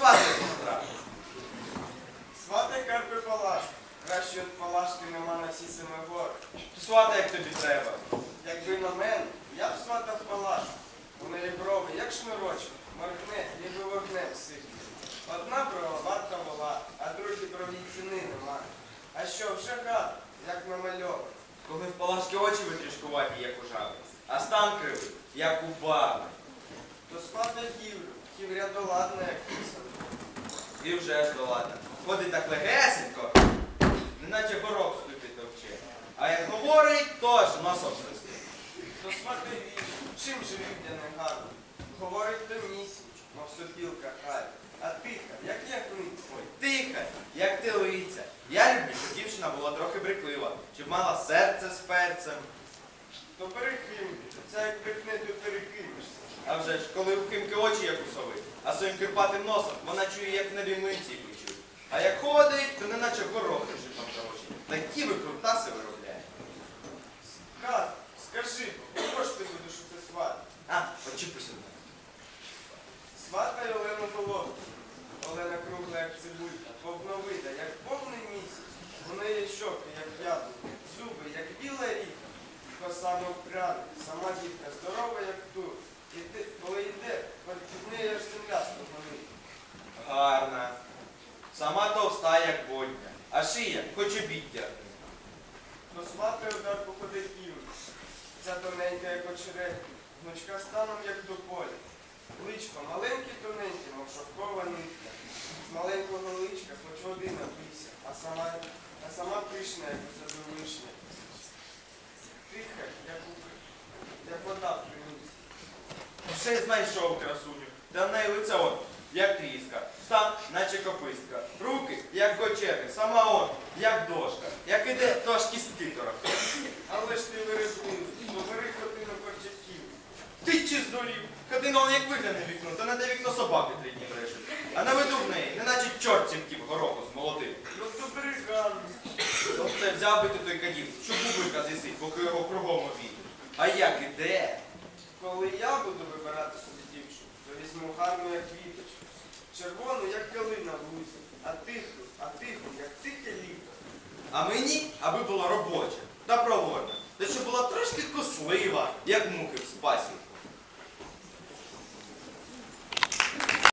посватати потрапити. Сватай Карпи Палаш. Краще від Палашки нема на всі семи гори. Сватай, як тобі треба. Якби на мене, я б сватав Палашу. У неї брови, як шнурочок, моргне, ніби вогнем сипне. Одна бровата вола, а другій брові ціни нема. А що, вже гад, як намальовано. Коли в палашки очі витрішкуваті, як у жаби, а стан кривий, як у баби. То сватай Ківрю, Ківря доладна, як писано. І вже ж доладно. Ходить так легесенько, неначе горох ступі товче. А як говорить, то ж носом свистить. То вірю, чим же людя не гарно. Говорить до місяць, мов сопілка хай. А тиха, як ягниця. Ой, тиха, як ти лиця. Я люблю, щоб дівчина була трохи бриклива, щоб мала серце з перцем. То перекинь, це як то перекинешся. А вже ж, коли у Химки очі, як у сови, а своїм кирпатим носом вона чує, як небі млинці печуть. А як ходить, то неначе горох житом за очі. Такі викрутаси виробляє. Брат, скажи, кого ж ти будеш у це сват? А, почіпи сюди. Сватай Олену Головку. Олена кругла, як цибулька, повновита, як повний місяць. У неї щоки, як яблуко, зуби, як біла ріка. Коса мов пряна, сама дівка здорова, як тур. І ти, коли йде, хоч від неї аж земля стогонить. Гарна. Сама товста, як бодня. А шия, хоч обіддя. То сватай удар походить північ. Ця тоненька, як очеретка, гнучка станом, як до поля. Личко маленьке, тоненьке, мов шовкова нитка. З маленького личка хоч води напийся, а сама, а сама пишна, як у себе вишня. Тиха, як, у, як вода в криниці. Ще й знайшов красуню. Та в неї лице от, як тріска. Стан, наче копистка. Руки, як кочети. Сама он, як дошка. Як іде, то аж кістки торохтять. Але ж ти вередлив, побери хотину корчаків. Ти чи здурів? Кадина он як вигляне вікно, то на те вікно собаки три дні брешуть. А на виду в неї, неначе чорт сімків гороху змолотив. Ну то бери взяв би ти той кадів, що бублика з'їсить, поки його кругом обійде. А як іде? Коли я буду вибирати собі дівчину, то візьму гарну, як квіточку, червону, як калина в а тиху, а тиху, як тихе літо. А мені, аби була робоча та проворна, та щоб була трошки кослива, як мухи в спасі.